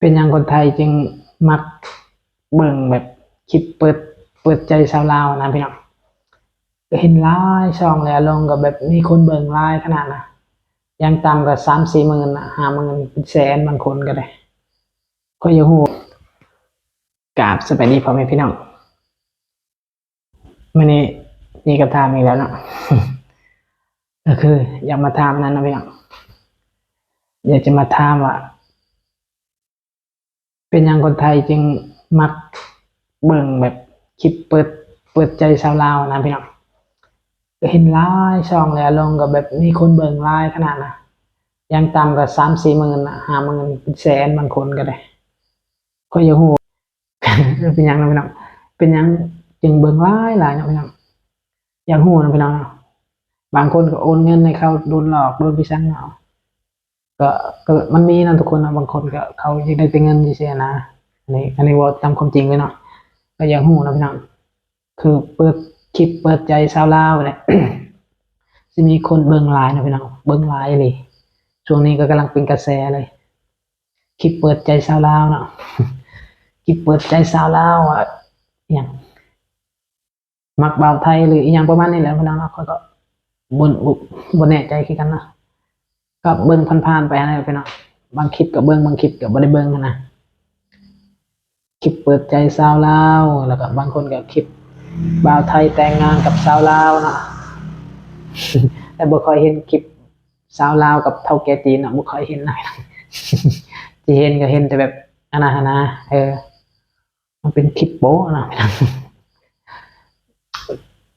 เป็นหยังคนไทยจึงมักเบิ่งแบบคลิปเปิดเปิดใจชาวลาวนะพี่น้องก็เห็นหลายช่องแล้วลงกับแบบมีคนเบิ่งหลายขนาดนะยังต่ำก็สามสี่หมื่นห้าหมื่นเป็นแสนบางคนก็ได้ ก็อยังหูกราบสบายดีพ่อแม่พี่น้องวันนี้มีคำถามอีกแล้วเนาะก็คือ อยากมาถามนั้นนะพี่น้องอยากจะมาถามว่า เป็นหยังคนไทยจึงมักเบิ่งแบบคลิปเปิดเปิดใจชาวลาวนะพี่น้องเห็นหลายช่องแล้วลงกับแบบมีคนเบิ่งหลายขนาดนะยังต่ำก็สามสี่หมื่นห้าหมื่นเป็นแสนบางคนก็ได้ ก็อยังหูเป็นหยังนะพี่น้องเป็นหยังจึงเบิ่งหลายหลายนะพี่น้องอย่ากหูนะพี่น้องบางคนก็โอนเงินให้เขาโดนหลอกโดนพิชังเอา ก็ก็มันมีนะทุกคนนะบางคนก็เขาอยากได้แต่เงินเฉยๆนะอันนี้อันนี้ว่าตามความจริงเลยเนาะก็อย่ากหูนะพี่น้องคือเปิดคลิปเปิดใจชาวลาวเนี่ยจะมีคนเบิ่งหลายนะพี่น้องเบิ่งหลายเลยช่วงนี้ก็กำลังเป็นกระแสเลยคลิปเปิดใจชาวลาวเนาะคลิปเปิดใจชาวลาวอะอย่างมักบ่าวไทยหรืออย่างประมาณนี้แหละพี่น้องเนาะเขาก็บนบนแน่ใจคือกันนะ ก็เบิ่งผ่านๆไปนะพี่น้องบางคลิปก็เบิ่งบางคลิปก็บ่ได้เบิ่งนะคลิปเปิดใจชาวลาวแล้วก็บางคนก็คลิปบ่าวไทยแต่งงานกับชาวลาวเนาะแต่บ่ค่อยเห็นคลิปสาวลาวกับเท่าแกจีนอะบ่ค่อยเห็นนะที่เห็นก็เห็นแต่แบบอันนั้นหั้นนะเออ มันเป็นคลิปโป๊ะนะ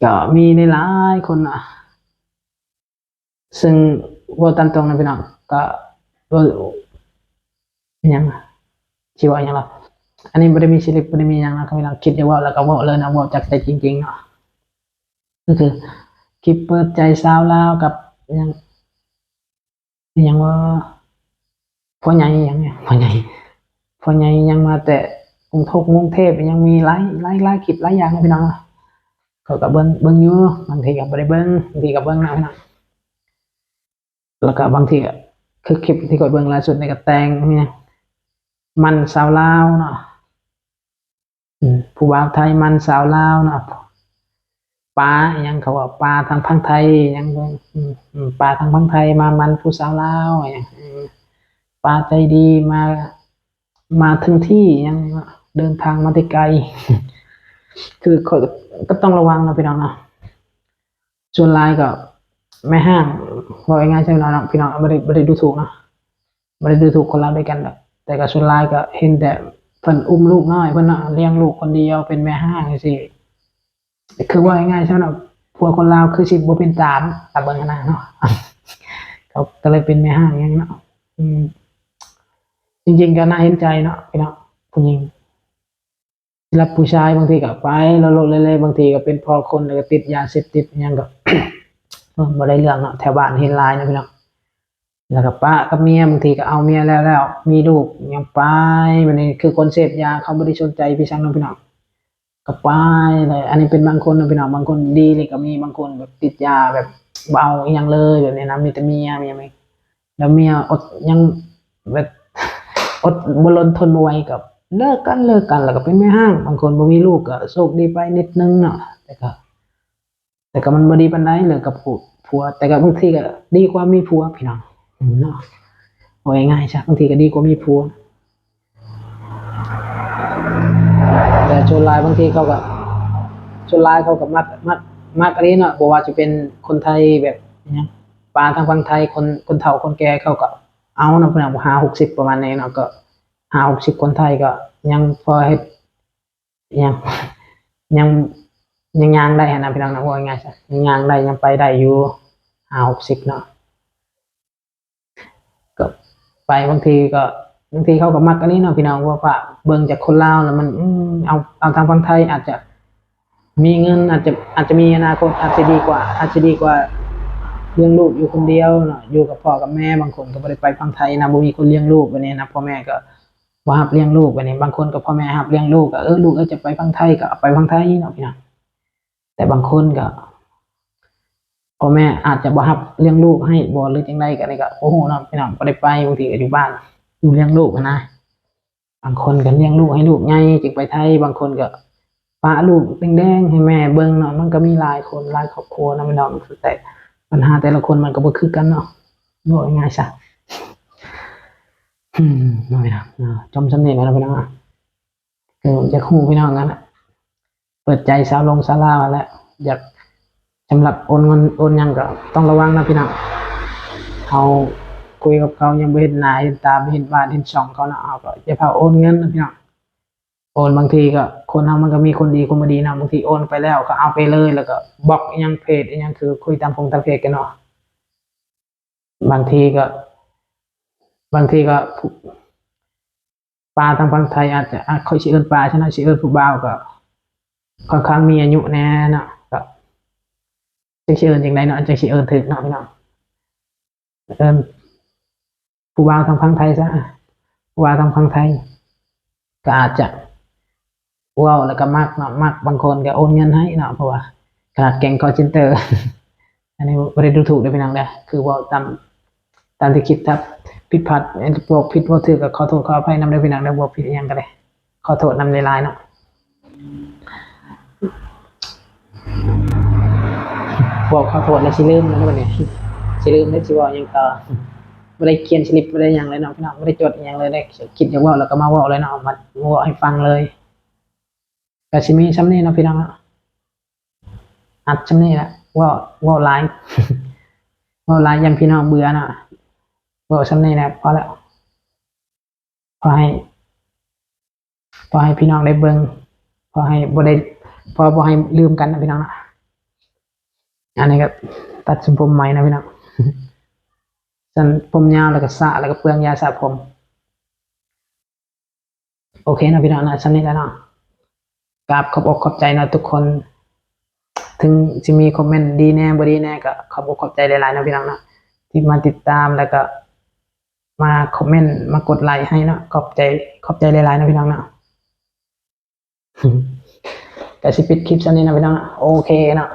ก็มีในหลายคนอะ ซึ่ง ว่าตามตรงนะพี่น้องก็ว่าอิหยังชีวะอหยังละอันนี้ไม่ได้มีชีวิตไม่ได้มีอย่างนะครับพี่น้องคิดจะว่าแล้วก็ว่าเลยนะว่าจากใจจริงๆเนาะก็คือคลิปเปิดใจสาวลาวกับอหยังอหยังว่าพ่อใหญ่อหยังเนี่ยพ่อใหญ่พ่อใหญ่ยังมาแต่กรุงทพกรุงเทพยังมีหลายหลายหลายคลิปหลายอย่างนะพี่น้องเขาก็เบิ้งเบิ้งอยู่บางทีก็บ่ได้เบิ้งบางทีก็เบิ้งนะพี่น้อง แล้วก็บางทีคือคลิปที่กดเบิ่งล่าสุดในกระแตงเนี่ยมันสาวลาวเนาะผู้บ่าวไทยมันสาวลาวเนาะปลาอหยังเขาว่าปลาทางพังไทยยังปลาทางพังไทยมามันผู้สาวลาวอหยังปลาใจดีมามาถึงที่ยังเดินทางมาได้ไกลคือก็ต้องระวังนะพี่น้องเนาะส่วนไลน์ก็ไม่ห้าง บอกง่ายๆใช่ไหมน้องพี่น้องไม่ได้ไม่ได้ดูถูกนะไม่ได้ดูถูกคนเราด้วยกันหรอกแต่กับส่วนรายก็เห็นแต่เพิ่นอุ้มลูกน้อยเพิ่นน่ะเลี้ยงลูกคนเดียวเป็นแม่ห้างสิคือว่าง่ายๆใช่ไหมนะพวกคนลาวคือสิบ่เป็นตามตาเบิ่งขนาดเนาะเขาก็เลยเป็นแม่ห้างอย่างนี้เนาะจริงๆก็น่าเห็นใจเนาะพี่น้องผู้หญิงรับผู้ชายบางทีก็ไปแล้วลดเล่ๆบางทีก็เป็นพอคนแล้วก็ติดยาเสพติดอิหยังก็เออ บ่ได้เรื่องเนาะแถวบ้านเห็นลายนะพี่น้องแล้วก็ป้ากับเมียบางทีก็เอาเมียแล้วแล้ว มีลูกยังไปมันนี่คือคนเสพยาเขาไม่ได้สนใจพี่ช่างเนาะพี่น้องก็ไปเลยอันนี้เป็นบางคนนะพี่น้องบางคนดีเลยก็มีบางคนแบบติดยาแบบเบาอหยังเลยแบบนี้นะมีแต่เมียเมียไม่แล้วเมียอดยังแบบอดบรนทนบ่ไหวกับเลิกกันเลิกกันแล้วก็เป็นแม่ห้าง บางคนบ่มีลูกก็โชคดีไปนิดนึงเนาะแต่ก็ แต่ก็มันบ่ดีปานใดเลยกับผัว แต่ก็บางทีก็ดีกว่ามีผัวพี่น้องอืมเนาะเอาง่ายๆใช่บางทีก็ดีกว่ามีผัว แต่โจรลายบางทีเขาก็โจรลายเขาก็มักมักมักอันนี้เนาะบ่ว่าจะเป็นคนไทยแบบอิหยังปานทางฝั่งไทยคนคนเฒ่าคนแก่เขาก็เอาเนาะพิ่นเองหา5 60ประมาณนี้เนาะก็5 60คนไทยก็ยังพอเฮ็ดอิหยังยัง ยังยางได้หั้นนะพี่น้องนะว่าง่ายๆซะยังยางได้ยังไปได้อยู่ห้าหกสิบเนาะก็ไปบางทีก็บางทีเขาก็มักอันนี้เนาะพี่น้องว่าว่าเบิ่งจากคนลาวแล้วมันอืเอาเอาทางฝั่งไทยอาจจะมีเงินอาจจะอาจจะมีอนาคตอาจจะดีกว่า อาจจะดีกว่าเลี้ยงลูกอยู่คนเดียวเนาะอยู่กับพ่อกับแม่บางคนก็บ่ได้ไปฝั่งไทยนะบ่มีคนเลี้ยงลูกแบบนี้นะพ่อแม่ก็ว่าับเลี้ยงลูกแบบนี้บางคนก็พ่อแม่รับเลี้ยงลูกก็เออลูกเออจะไปฝั่งไทยก็ไปฝั่งไทยเนาะพี่น้อง แต่บางคนก็พ่อแม่อาจจะบ่ฮับเลี้ยงลูกให้บ่หรือจังไดก็นี่ก็โอ้โหเนาะพี่น้องได้ไปบางทีก็อยู่บ้านอยู่เลี้ยงลูกนะบางคนก็เลี้ยงลูกให้ลูกใหญ่จึงไปไทยบางคนก็ปะลูกแดงๆให้แม่เบิ่งเนาะมันก็มีหลายคนหลายครอบครัวนะพี่น้องแต่ปัญหาแต่ละคนมันก็บ่คือกันเนาะบอกง่ายๆซะอืมน้อยนะอ่าจมสำเนียงนแล้วพี่น้องอะคือจะคู่พี่น้องกันอะ เปิดใจสาวลงสาลาวแล้ว อยากสำหรับโอนเงินโอนยังก็ต้องระวังนะพี่น้องเขาคุยกับเขายังไม่เห็นหน้าเห็นตาไม่เห็นบ้านเห็นช่องเขานะเอาก็อย่าพาโอนเงินนะพี่น้องโอนบางทีก็คนเรามันก็มีคนดีคนไม่ดีนะบางทีโอนไปแล้วก็เอาไปเลยแล้วก็บล็อกยังเพจยังคือ คุยตามพงตามเพจกันเนาะบางทีก็ บางทีก็ปลาทางฝั่งไทยอาจจะอาจค่อยชื่อเอินปลาชนะชื่อเอินผู้บ่าวก็ ค่อนข้างมีอายุแน่เนาะก็จะชื่อเอินอย่างไรเนาะจะชื่อเอินถึกเนาะพี่น้องเอินผู้บ่าวทางฝั่งไทยซะผู้บ่าวทางฝั่งไทย ก็อาจจะว้าวแล้วก็มักเนาะมักบางคนก็โอนเงินให้เนาะเพราะว่าขนาดเก่งคอร์เซนเตอร์ อันนี้ไม่ได้ดูถูกเลยพี่น้องเด้อคือว่าตามตามที่คิดครับผิดพลาดบอกผิดว่าถือก็ขอโทษขออภัยนำได้อพี่น้องได้บอกผิดอหยังก็ได้ขอโทษนำในไลน์เนาะ บอกขอโทษแล้วสิลืมนะวันนี้สิลืมได้สิเว่ายังต่อไม่ได้เขียนสลิปไม่ได้ยังเลยเนาะพี่น้องไม่ได้จดยังเลยได้คิดอย่างว่าแล้วก็มาว่าเลยเนาะเอามาว่าให้ฟังเลยก็สิมีซ้ำนี่เนาะพี่น้องอัดซ้ำนี่แหละว่าว่าไลน์ว่าไลน์ยันพี่น้องเบื่อเนาะว่าซ้ำนี่แหละพอแล้วพอให้พอให้พี่น้องได้เบิ่งพอให้บ่ได้พอบ่ให้ลืมกันนะพี่น้องนะ อันนี้ก็ตัดทรงผมใหม่นะพี่น้องสันผมยาวแล้วก็สระแล้วก็เปลืองยาสระผม โอเคนะพี่น้องนะชั้นนี้แล้วเนาะกราบขอบอกขอบใจนะทุกคน ถึงจะมีคอมเมนต์ดีแน่บ่ดีแน่ก็ขอบอกขอบใจหลายๆนะพี่น้องนะที่มาติดตามแล้วก็ มาคอมเมนต์มากดไลค์ให้นะขอบใจขอบใจหลายๆนะพี่น้องนาะแต่สิปิดคลิปชั้นนี้นะพี่น้องนะโอเคนะ